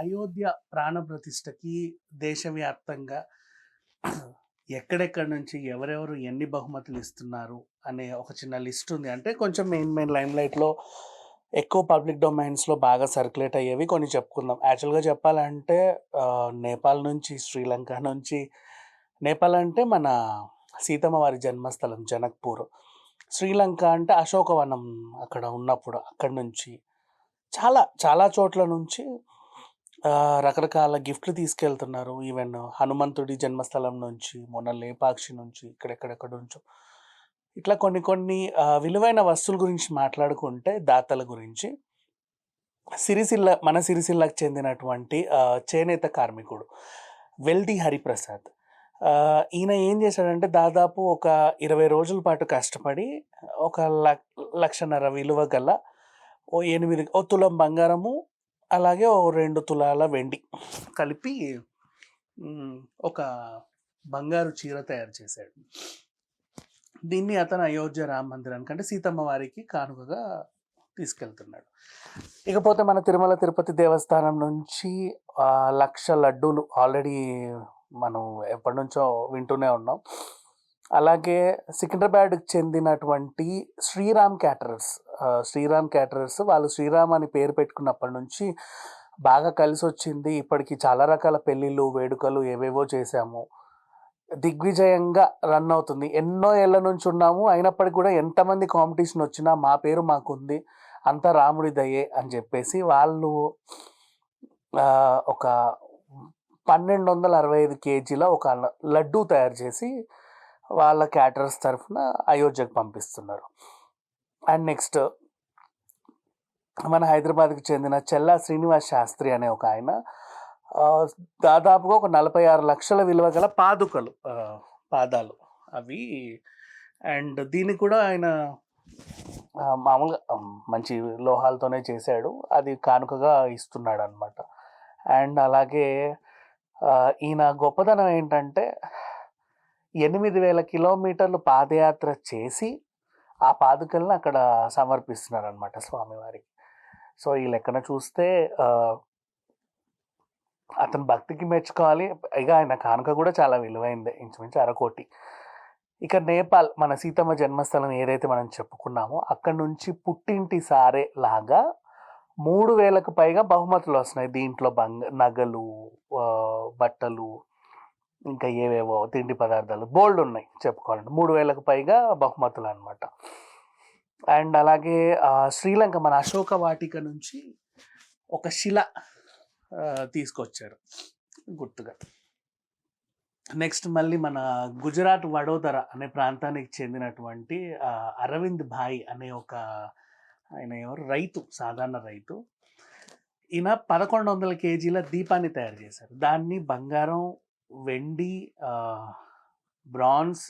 అయోధ్య ప్రాణ ప్రతిష్టకి దేశవ్యాప్తంగా ఎక్కడెక్కడి నుంచి ఎవరెవరు ఎన్ని బహుమతులు ఇస్తున్నారు అనే ఒక చిన్న లిస్ట్ ఉంది. అంటే కొంచెం మెయిన్ మెయిన్ లైమ్ లైట్లో ఎక్కువ పబ్లిక్ డొమైన్స్లో బాగా సర్క్యులేట్ అయ్యేవి కొన్ని చెప్పుకుందాం. యాక్చువల్గా చెప్పాలంటే నేపాల్ నుంచి శ్రీలంక నుంచి నేపాల్ అంటే మన సీతమ్మ వారి జన్మస్థలం జనక్పూర్. శ్రీలంక అంటే అశోకవనం అక్కడ ఉన్నప్పుడు అక్కడి నుంచి చాలా చాలా చోట్ల నుంచి రకరకాల గిఫ్ట్లు తీసుకెళ్తున్నారు. ఈవెన్ హనుమంతుడి జన్మస్థలం నుంచి మొన్న లేపాక్షి నుంచి ఇక్కడెక్కడెక్కడ నుంచో. ఇట్లా కొన్ని కొన్ని విలువైన వస్తువుల గురించి మాట్లాడుకుంటే దాతల గురించి. సిరిసిల్ల మన సిరిసిల్లకు చెందినటువంటి చేనేత కార్మికుడు వెల్డి హరిప్రసాద్. ఈయన ఏం చేశాడంటే దాదాపు ఒక ఇరవై రోజుల పాటు కష్టపడి ఒక లక్షన్నర విలువ గల ఓ ఎనిమిది ఓ తులం బంగారము అలాగే ఓ రెండు తులాల వెండి కలిపి ఒక బంగారు చీర తయారు చేశాడు. దీన్ని అతను అయోధ్య రామ మందిరానికి అంటే సీతమ్మ వారికి కానుకగా తీసుకెళ్తున్నాడు. ఇకపోతే మన తిరుమల తిరుపతి దేవస్థానం నుంచి లక్ష లడ్డూలు ఆల్రెడీ మనం ఎప్పటి నుంచో వింటూనే ఉన్నాం. అలాగే సికింద్రాబాద్కి చెందినటువంటి శ్రీరామ్ క్యాటరర్స్ శ్రీరామ్ క్యాటరర్స్ వాళ్ళు శ్రీరామ్ అని పేరు పెట్టుకున్నప్పటి నుంచి బాగా కలిసి వచ్చింది. ఇప్పటికి చాలా రకాల పెళ్ళిళ్ళు వేడుకలు ఏవేవో చేశాము. దిగ్విజయంగా రన్ అవుతుంది. ఎన్నో ఏళ్ళ నుంచి ఉన్నాము. అయినప్పటికీ కూడా ఎంతమంది కాంపిటీషన్ వచ్చినా మా పేరు మాకుంది. అంతా రాముడి దయే అని చెప్పేసి వాళ్ళు ఒక పన్నెండు వందల అరవై ఐదు కేజీల ఒక లడ్డూ తయారు చేసి వాళ్ళ క్యాటరర్స్ తరఫున అయోధ్యకు పంపిస్తున్నారు. అండ్ నెక్స్ట్ మన హైదరాబాద్కి చెందిన చెల్లా శ్రీనివాస్ శాస్త్రి అనే ఒక ఆయన దాదాపుగా ఒక నలభై ఆరు లక్షల విలువ గల పాదుకలు పాదాలు అవి. అండ్ దీన్ని కూడా ఆయన మామూలుగా మంచి లోహాలతోనే చేశాడు. అది కానుకగా ఇస్తున్నాడు అనమాట అండ్ అలాగే ఈయన గొప్పతనం ఏంటంటే ఎనిమిది వేల కిలోమీటర్లు పాదయాత్ర చేసి ఆ పాదుకలను అక్కడ సమర్పిస్తున్నారు అనమాట స్వామివారికి. సో ఈ లెక్కన చూస్తే అతను అతని భక్తికి మెచ్చుకోవాలి. ఇక ఆయన కానుక కూడా చాలా విలువైంది ఇంచుమించు అరకోటి. ఇక నేపాల్ మన సీతమ్మ జన్మస్థలం ఏదైతే మనం చెప్పుకున్నామో అక్కడ నుంచి పుట్టింటి సారే లాగా మూడు వేలకు పైగా బహుమతులు వస్తున్నాయి. దీంట్లో బంగ నగలు బట్టలు ఇంకా ఏవేవో తిండి పదార్థాలు బోల్డ్ ఉన్నాయి చెప్పుకోవాలంటే. మూడు వేలకు పైగా బహుమతులు అనమాట అండ్ అలాగే శ్రీలంక మన అశోక వాటిక నుంచి ఒక శిల తీసుకొచ్చారు. గుర్తుగా. నెక్స్ట్ మళ్ళీ మన గుజరాత్ వడోదర అనే ప్రాంతానికి చెందినటువంటి అరవింద్ భాయ్ అనే ఒక ఆయన ఎవరు? రైతు సాధారణ రైతు. ఈయన పదకొండు వందల కేజీల దీపాన్ని తయారు చేశారు. దాన్ని బంగారం వెండి బ్రాన్స్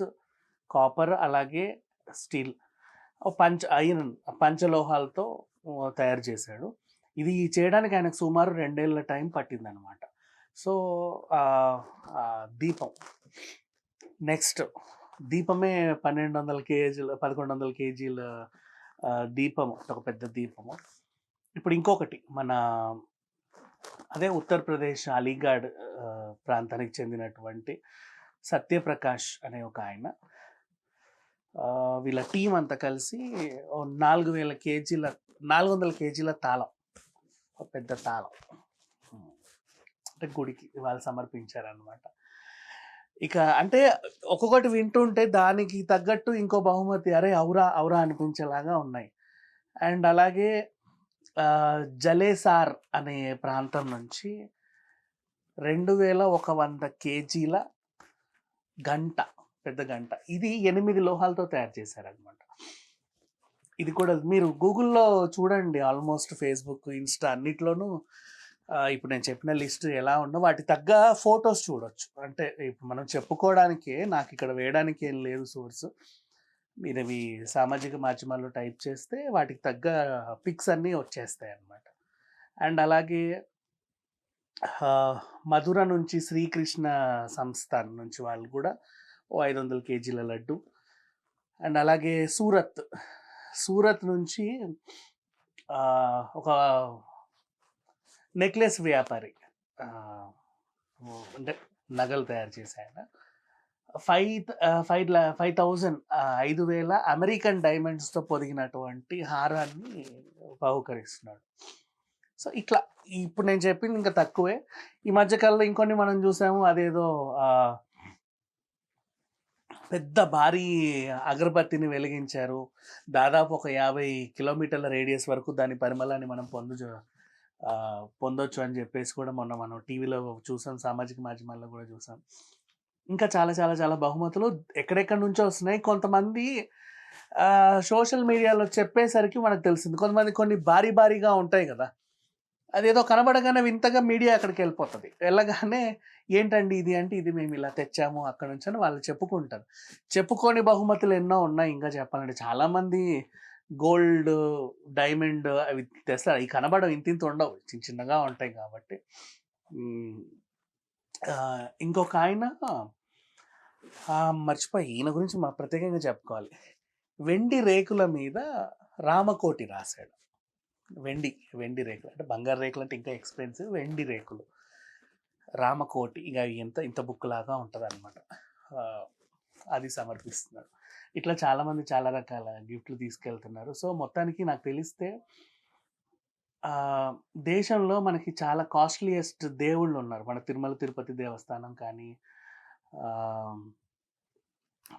కాపర్ అలాగే స్టీల్. పంచ ఐరన్ పంచలోహాలతో తయారు చేశాడు. ఇది చేయడానికి ఆయనకు సుమారు రెండేళ్ళ టైం పట్టిందనమాట. సో దీపం. నెక్స్ట్ దీపమే పన్నెండు వందల కేజీల పదకొండు వందల కేజీల దీపము. ఒక పెద్ద దీపము. ఇప్పుడు ఇంకొకటి మన అదే ఉత్తరప్రదేశ్ అలీగఢ్ ప్రాంతానికి చెందినటువంటి సత్యప్రకాష్ అనే ఒక ఆయన. వీళ్ళ టీం అంతా కలిసి నాలుగు వేల కేజీల నాలుగు వందల కేజీల తాళం. ఒక పెద్ద తాళం. అంటే గుడికి వాళ్ళు సమర్పించారనమాట ఇక అంటే ఒక్కొక్కటి వింటుంటే దానికి తగ్గట్టు ఇంకో బహుమతి అరే అవురా అవురా అనిపించేలాగా ఉన్నాయి. అండ్ అలాగే జలేసార్ అనే ప్రాంతం నుంచి రెండు వేల ఒక వంద కేజీల గంట పెద్ద గంట. ఇది ఎనిమిది లోహాలతో తయారు చేశారనమాట ఇది కూడా మీరు గూగుల్లో చూడండి ఆల్మోస్ట్ ఫేస్బుక్ ఇన్స్టా అన్నిట్లోనూ ఇప్పుడు నేను చెప్పిన లిస్ట్ ఎలా ఉందో వాటి తగ్గ ఫొటోస్ చూడొచ్చు. అంటే ఇప్పుడు మనం చెప్పుకోవడానికే నాకు ఇక్కడ వేయడానికి ఏం లేదు సోర్స్. మీరు అవి సామాజిక మాధ్యమాల్లో టైప్ చేస్తే వాటికి తగ్గ పిక్స్ అన్నీ వచ్చేస్తాయి అన్నమాట. అండ్ అలాగే మధుర నుంచి శ్రీకృష్ణ సంస్థాన్ నుంచి వాళ్ళు కూడా ఓ ఐదు వందల కేజీల లడ్డు. అండ్ అలాగే సూరత్ సూరత్ నుంచి ఒక నెక్లెస్ వ్యాపారి అంటే నగలు తయారు చేసే ఆయన. ఫైవ్ ఫైవ్ ఫైవ్ థౌజండ్ ఐదు వేల అమెరికన్ డైమండ్స్తో పొదిగినటువంటి హారాన్ని బహుకరిస్తున్నాడు సో ఇట్లా ఇప్పుడు నేను చెప్పింది ఇంకా తక్కువే. ఈ మధ్యకాలంలో ఇంకొన్ని మనం చూసాము అదేదో పెద్ద భారీ అగరబత్తిని వెలిగించారు. దాదాపు ఒక యాభై కిలోమీటర్ల రేడియస్ వరకు దాని పరిమళాన్ని మనం పొందు పొందొచ్చు అని చెప్పేసి కూడా మొన్న మనం టీవీలో చూసాం సామాజిక మాధ్యమాల్లో కూడా చూసాం. ఇంకా చాలా చాలా చాలా బహుమతులు ఎక్కడెక్కడి నుంచో వస్తున్నాయి. కొంతమంది సోషల్ మీడియాలో చెప్పేసరికి మనకు తెలిసింది. కొంతమంది కొన్ని భారీ భారీగా ఉంటాయి కదా. అదేదో కనబడగానే వింతగా మీడియా అక్కడికి వెళ్ళిపోతుంది. వెళ్ళగానే ఏంటండి ఇది అంటే ఇది మేము ఇలా తెచ్చాము అక్కడ నుంచి అని వాళ్ళు చెప్పుకుంటారు. చెప్పుకొని బహుమతులు ఎన్నో ఉన్నాయి ఇంకా చెప్పాలంటే. చాలామంది గోల్డ్ డైమండ్ అవి తెస్తారు. అవి కనబడవు. ఇంత ఇంత ఉండవు. చిన్న చిన్నగా ఉంటాయి కాబట్టి. ఇంకొక ఆయన మర్చిపోయి. ఈయన గురించి మా ప్రత్యేకంగా చెప్పుకోవాలి. వెండి రేకుల మీద రామకోటి రాశాడు. వెండి వెండి రేకులు. అంటే బంగారు రేకులు అంటే ఇంకా ఎక్స్పెన్సివ్ వెండి రేకులు. రామకోటి ఇక ఎంత ఇంత బుక్ లాగా ఉంటుంది అనమాట అది సమర్పిస్తున్నాడు. ఇట్లా చాలామంది చాలా రకాల గిఫ్ట్లు తీసుకెళ్తున్నారు. సో మొత్తానికి నాకు తెలిస్తే దేశంలో మనకి చాలా కాస్ట్లీయెస్ట్ దేవుళ్ళు ఉన్నారు. మన తిరుమల తిరుపతి దేవస్థానం కానీ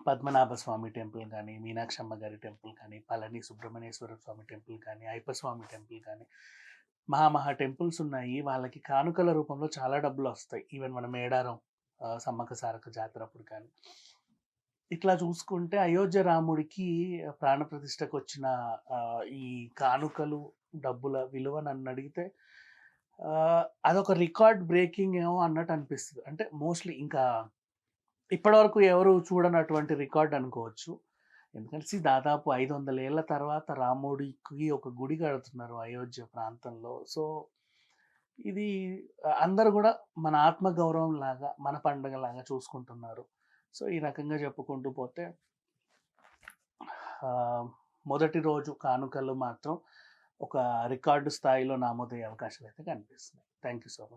పద్మనాభ స్వామి టెంపుల్ కానీ మీనాక్షమ్మ గారి టెంపుల్ కానీ పళని సుబ్రహ్మణ్యేశ్వర స్వామి టెంపుల్ కానీ అయ్యప్పస్వామి టెంపుల్ కానీ మహామహా టెంపుల్స్ ఉన్నాయి. వాళ్ళకి కానుకల రూపంలో చాలా డబ్బులు వస్తాయి. ఈవెన్ మన మేడారం సమ్మక సారక జాతర అప్పుడు కానీ. ఇట్లా చూసుకుంటే అయోధ్య రాముడికి ప్రాణప్రతిష్టకు వచ్చిన ఈ కానుకలు డబ్బుల విలువ నన్ను అడిగితే అదొక రికార్డ్ బ్రేకింగ్ ఏమో అన్నట్టు అనిపిస్తుంది. అంటే మోస్ట్లీ ఇంకా ఇప్పటివరకు ఎవరు చూడనటువంటి రికార్డ్ అనుకోవచ్చు. ఎందుకంటే దాదాపు ఐదు వందల ఏళ్ళ తర్వాత రాముడికి ఒక గుడి కడుతున్నారు అయోధ్య ప్రాంతంలో. సో ఇది అందరు కూడా మన ఆత్మ గౌరవం లాగా మన పండుగ లాగా చూసుకుంటున్నారు. సో ఈ రకంగా చెప్పుకుంటూ పోతే మొదటి రోజు కానుకలు మాత్రం ఒక రికార్డు స్థాయిలో నామోదయ్యే అవకాశాలు అయితే కనిపిస్తున్నాయి. Thank you so much